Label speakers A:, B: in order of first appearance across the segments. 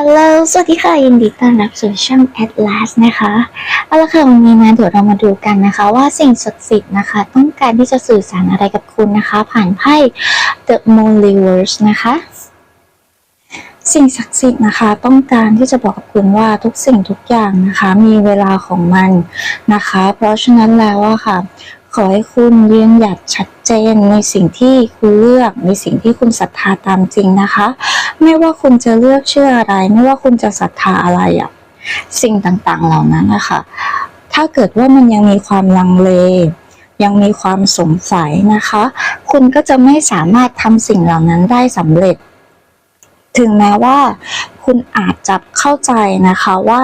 A: ฮัลโหล สวัสดีค่ะ ยินดีต้อนรับสู่ช่อง Atlas นะคะ เอาละค่ะวันนี้นะเดี๋ยวเรามาดูกันนะคะ ว่าสิ่งศักดิ์สิทธิ์นะคะ ต้องการที่จะสื่อสารอะไรกับคุณนะคะ ผ่านไพ่ The Multiverse นะคะ สิ่งศักดิ์สิทธิ์นะคะ ต้องการที่จะบอกกับคุณว่าทุกสิ่งทุกอย่างนะคะ มีเวลาของมันนะคะ เพราะฉะนั้นแล้วอะค่ะขอให้คุณยืนหยัดชัดเจนในสิ่งที่คุณเลือกในสิ่งที่คุณศรัทธาตามจริงนะคะ ไม่ว่าคุณจะเลือกเชื่ออะไร ไม่ว่าคุณจะศรัทธาอะไรอะสิ่งต่างๆเหล่านั้นนะคะถ้าเกิดว่ามันยังมีความลังเล ยังมีความสงสัยนะคะ คุณก็จะไม่สามารถทำสิ่งเหล่านั้นได้สำเร็จ ถึงแม้ว่า คุณอาจจะเข้าใจนะคะว่า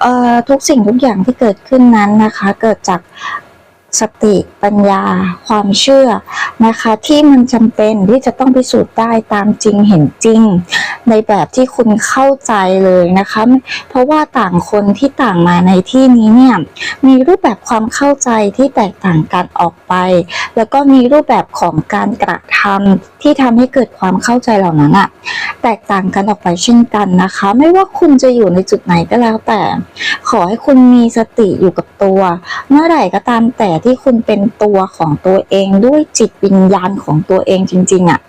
A: เอ่อทุกสิ่งทุกอย่างที่เกิดขึ้นนั้นนะคะ เกิดจากสติปัญญา ความเชื่อ นะคะ ที่มันจำเป็นที่จะต้องพิสูจน์ได้ตามจริงเห็นจริง ในแบบที่คุณเข้าใจเลยนะคะ เพราะว่าต่างคนที่ต่างมาในที่นี้เนี่ยมีรูปแบบความเข้าใจที่แตกต่างกันออกไป แล้วก็มีรูปแบบของการกระทำ ที่ทำให้เกิดความเข้าใจเหล่านั้นอะแตกต่างกันออกไปเช่นกันนะคะ ไม่ว่าคุณจะอยู่ในจุดไหนก็แล้วแต่ ขอให้คุณมีสติอยู่กับตัว เมื่อไหร่ก็ตามแต่ที่คุณเป็นตัวของตัวเองด้วยจิตวิญญาณของตัวเองจริงๆอะ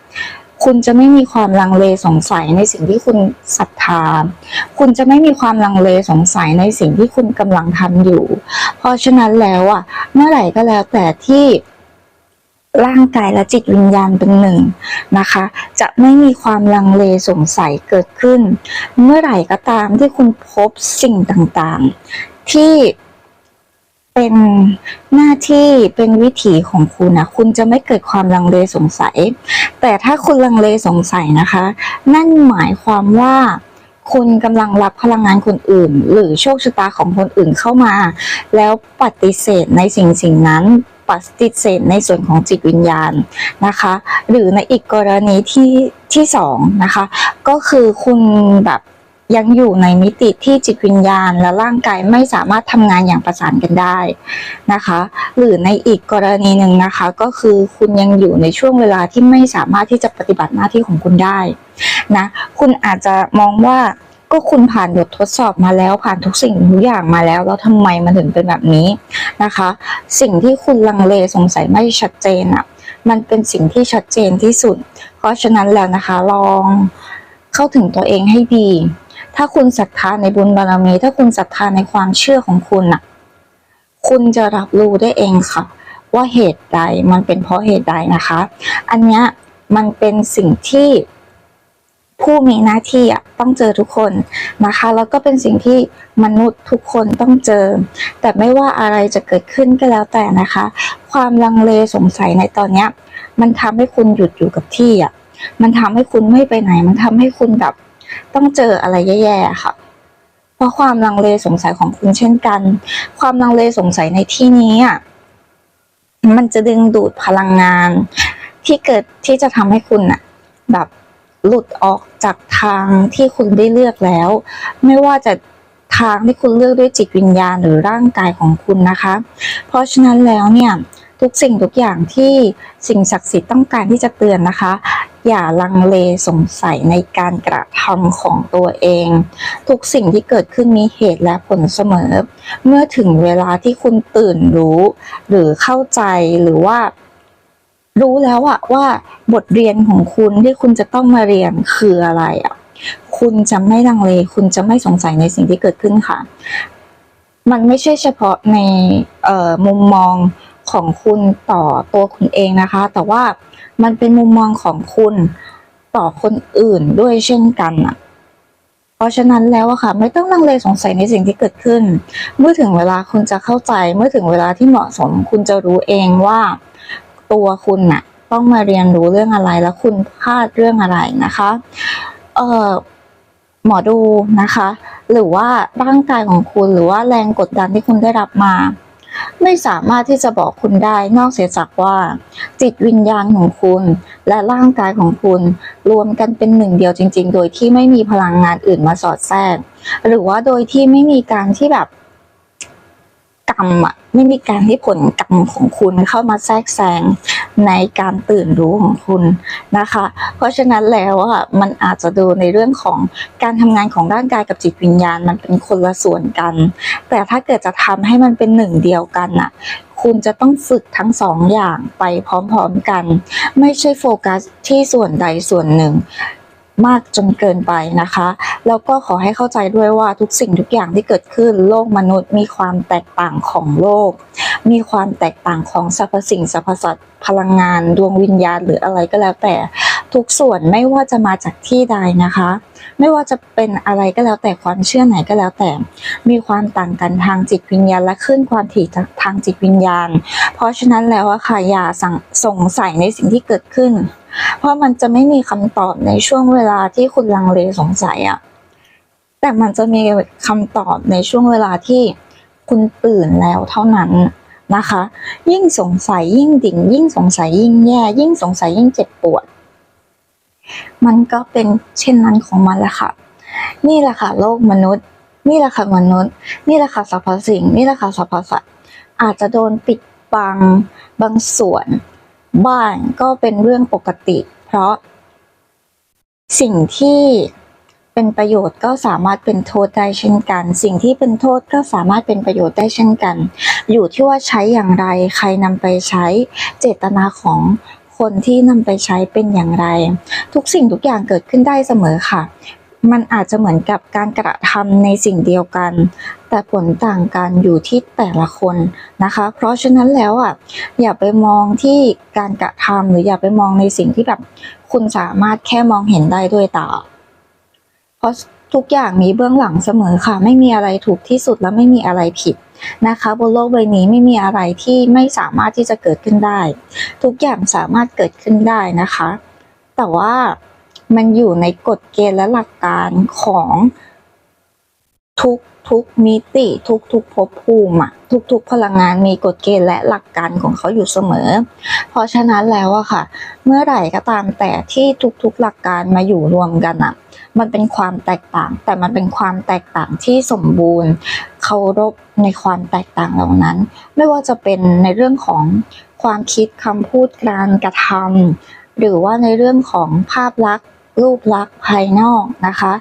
A: คุณจะไม่มีความลังเลสงสัยในสิ่งที่คุณศรัทธา คุณจะไม่มีความลังเลสงสัยในสิ่งที่คุณกำลังทำอยู่ เพราะฉะนั้นแล้วอะ เมื่อไหร่ก็แล้วแต่ที่ ร่างกายและจิตวิญญาณเป็นหนึ่งนะคะ จะไม่มีความลังเลสงสัยเกิดขึ้น เมื่อไหร่ก็ตามที่คุณพบสิ่งต่างๆ ที่เป็นหน้าที่เป็นวิถีของคุณนะคุณจะไม่เกิดความลังเลสงสัย แต่ถ้าคุณลังเลสงสัยนะคะ นั่นหมายความว่าคุณกำลังรับพลังงานคนอื่น หรือโชคชะตาของคนอื่นเข้ามา แล้วปฏิเสธในสิ่งสิ่งนั้น ปฏิเสธในส่วนของจิตวิญญาณนะคะ หรือในอีกกรณีที่ที่สองนะคะ ก็คือคุณแบบยังอยู่ในมิติที่จิตวิญญาณและร่างกายไม่สามารถทำงานอย่างประสานกันได้นะคะ หรือในอีกกรณีหนึ่งนะคะ ก็คือคุณยังอยู่ในช่วงเวลาที่ไม่สามารถที่จะปฏิบัติหน้าที่ของคุณได้นะ คุณอาจจะมองว่า ก็คุณผ่านบททดสอบมาแล้วผ่านทุกสิ่งทุกอย่างมาแล้ว แล้วทำไมมันถึงเป็นแบบนี้นะคะ สิ่งที่คุณลังเลสงสัยไม่ชัดเจนอะมันเป็นสิ่งที่ชัดเจนที่สุด เพราะฉะนั้นแล้วนะคะลองเข้าถึงตัวเองให้ดี ถ้าคุณศรัทธาในบุญบารมี ถ้าคุณศรัทธาในความเชื่อของคุณน่ะคุณจะรับรู้ได้เองค่ะ ว่าเหตุใดมันเป็นเพราะเหตุใดนะคะ อันเนี้ยมันเป็นสิ่งที่ ผู้มีหน้าที่อะต้องเจอทุกคนนะคะ แล้วก็เป็นสิ่งที่มนุษย์ทุกคนต้องเจอ แต่ไม่ว่าอะไรจะเกิดขึ้นก็แล้วแต่นะคะ ความลังเลสงสัยในตอนเนี้ย มันทำให้คุณหยุดอยู่กับที่อะมันทำให้คุณไม่ไปไหน มันทำให้คุณแบบต้องเจออะไรแย่ๆค่ะ เพราะความลังเลสงสัยของคุณเช่นกัน ความลังเลสงสัยในที่นี้อะมันจะดึงดูดพลังงาน ที่เกิดที่จะทำให้คุณน่ะ แบบ หลุดออกจากทางที่คุณได้เลือกแล้ว ไม่ว่าจะทางที่คุณเลือกด้วยจิตวิญญาณหรือร่างกายของคุณนะคะ เพราะฉะนั้นแล้วเนี่ยทุกสิ่งทุกอย่างที่สิ่งศักดิ์สิทธิ์ต้องการที่จะเตือนนะคะ อย่าลังเลสงสัยในการกระทำของตัวเอง ทุกสิ่งที่เกิดขึ้นมีเหตุและผลเสมอ เมื่อถึงเวลาที่คุณตื่นรู้ หรือเข้าใจหรือว่า รู้แล้วอะว่าบทเรียนของคุณที่คุณจะต้องมาเรียนคืออะไรอะคุณจะไม่ลังเล คุณจะไม่สงสัยในสิ่งที่เกิดขึ้นค่ะ มันไม่ใช่เฉพาะในเออมุมมองของคุณต่อตัวคุณเองนะคะ แต่ว่ามันเป็นมุมมองของคุณต่อคนอื่นด้วยเช่นกันอะเพราะฉะนั้นแล้วอะค่ะ ไม่ต้องลังเลสงสัยในสิ่งที่เกิดขึ้น เมื่อถึงเวลาคุณจะเข้าใจ เมื่อถึงเวลาที่เหมาะสม คุณจะรู้เองว่า ตัวคุณน่ะต้องมาเรียนรู้เรื่องอะไรแล้วคุณพลาดเรื่องอะไรนะคะ เอ่อหมอดูนะคะ หรือว่าร่างกายของคุณหรือว่าแรงกดดันที่คุณได้รับมา ไม่สามารถที่จะบอกคุณได้นอกเสียจากว่า จิตวิญญาณของคุณ และร่างกายของคุณรวมกันเป็นหนึ่งเดียวจริง ๆ โดยที่ไม่มีพลังงานอื่นมาสอดแทรก หรือว่าโดยที่ไม่มีการที่แบบ รมอะไม่มีการที่ผลกรรมของคุณเข้ามาแทรกแซงในการตื่นรู้ของคุณนะคะ เพราะฉะนั้นแล้วอะมันอาจจะดูในเรื่องของการทำงานของร่างกายกับจิตวิญญาณมันเป็นคนละส่วนกัน แต่ถ้าเกิดจะทำให้มันเป็นหนึ่งเดียวกันน่ะคุณจะต้องฝึกทั้งสองอย่างไปพร้อมๆกัน ไม่ใช่โฟกัสที่ส่วนใดส่วนหนึ่ง มากจนเกินไปนะคะ แล้วก็ขอให้เข้าใจด้วยว่าทุกสิ่งทุกอย่างที่เกิดขึ้นโลกมนุษย์มีความแตกต่างของโลก มีความแตกต่างของสรรพสิ่งสรรพสัตว์พลังงานดวงวิญญาณหรืออะไรก็แล้วแต่ ทุกส่วนไม่ว่าจะมาจากที่ใดนะคะ ไม่ว่าจะเป็นอะไรก็แล้วแต่ความเชื่อไหนก็แล้วแต่ มีความต่างกันทางจิตวิญญาณและขึ้นความถี่ทางจิตวิญญาณ เพราะฉะนั้นแล้วอะค่ะอย่าสสงสัยในสิ่งที่เกิดขึ้น เพราะมันจะไม่มีคำตอบในช่วงเวลาที่คุณลังเลสงสัยอะแต่มันจะมีคำตอบในช่วงเวลาที่คุณตื่นแล้วเท่านั้นนะคะ ยิ่งสงสัยยิ่งดิ่ง ยิ่งสงสัยยิ่งแย่ ยิ่งสงสัยยิ่งเจ็บปวด มันก็เป็นเช่นนั้นของมันแหละค่ะ นี่แหละค่ะโลกมนุษย์ นี่แหละค่ะมนุษย์ นี่แหละค่ะสรรพสิ่ง นี่แหละค่ะสรรพสัตว์อาจจะโดนปิดบังบางส่วน บ้างก็เป็นเรื่องปกติ เพราะ สิ่งที่เป็นประโยชน์ก็สามารถเป็นโทษได้เช่นกัน สิ่งที่เป็นโทษก็สามารถเป็นประโยชน์ได้เช่นกัน อยู่ที่ว่าใช้อย่างไร ใครนำไปใช้ เจตนาของคนที่นำไปใช้เป็นอย่างไร ทุกสิ่งทุกอย่างเกิดขึ้นได้เสมอค่ะ มันอาจจะเหมือนกับการกระทำในสิ่งเดียวกัน แต่ผลต่างกันอยู่ที่แต่ละคนนะคะ เพราะฉะนั้นแล้วอะอย่าไปมองที่การกระทำหรืออย่าไปมองในสิ่งที่แบบคุณสามารถแค่มองเห็นได้ด้วยตาเพราะทุกอย่างมีเบื้องหลังเสมอค่ะ ไม่มีอะไรถูกที่สุดและไม่มีอะไรผิดนะคะบนโลกใบนี้ไม่มีอะไรที่ไม่สามารถที่จะเกิดขึ้นได้ ทุกอย่างสามารถเกิดขึ้นได้นะคะ แต่ว่า มันอยู่ในกฎเกณฑ์และหลักการของทุกทุกมิติทุกทุกภพภูมิอะทุกทุกพลังงานมีกฎเกณฑ์และหลักการของเขาอยู่เสมอ เพราะฉะนั้นแล้วอะค่ะ เมื่อไหร่ก็ตามแต่ที่ทุกๆหลักการมาอยู่รวมกันอะมันเป็นความแตกต่าง แต่มันเป็นความแตกต่างที่สมบูรณ์เคารพในความแตกต่างเหล่านั้น ไม่ว่าจะเป็นในเรื่องของความคิดคำพูดการกระทำหรือว่าในเรื่องของภาพลักษณ์ รูปลักษณ์ภายนอกนะคะ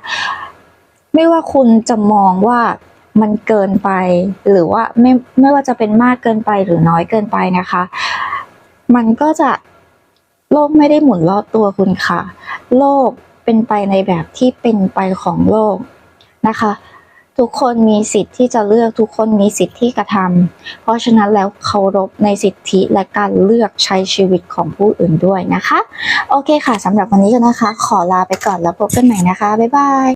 A: ไม่ว่าคุณจะมองว่ามันเกินไป หรือว่าไม่ไม่ว่าจะเป็นมากเกินไปหรือน้อยเกินไปนะคะ มันก็จะโลกไม่ได้หมุนรอบตัวคุณค่ะ โลกเป็นไปในแบบที่เป็นไปของโลกนะคะ ทุกคนมีสิทธิ์ที่จะเลือกทุกคนมีสิทธิ์ที่กระทำเพราะฉะนั้นแล้วเคารพในสิทธิและการเลือกใช้ชีวิตของผู้อื่นด้วยนะคะ โอเคค่ะสำหรับวันนี้ก็นะคะ ขอลาไปก่อนแล้วพบกันใหม่นะคะ บ๊ายบาย